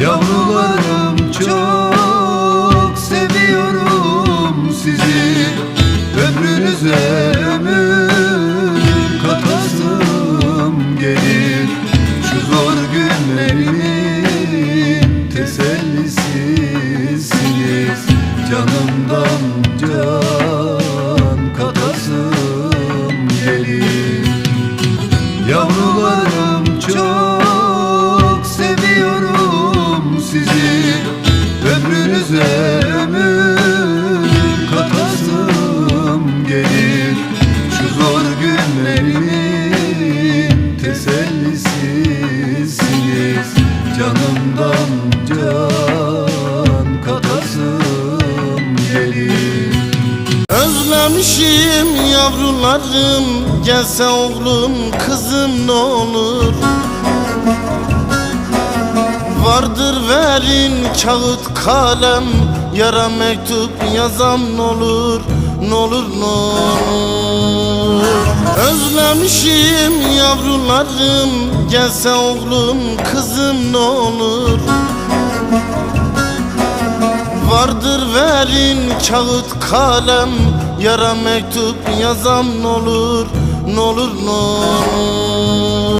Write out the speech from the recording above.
Yavrularım çok seviyorum sizi. Ömrünüze ömür katasım gelir. Şu zor günlerimin tesellisisiniz Canımdan can katasım gelir. Yavrularım sizi Ömrünüze ömür katasım gelir. Şu zor günlerimin tesellisisiniz Canımdan can katasım gelir. Özlemişim yavrularım Gelse oğlum kızım ne olur Vardır verin kağıt kalem. Yara mektup yazam ne olur Ne olur ne olur. Özlemişim yavrularım Gelse oğlum kızım ne olur. Vardır verin kağıt kalem. Yara mektup yazam ne olur Ne olur ne olur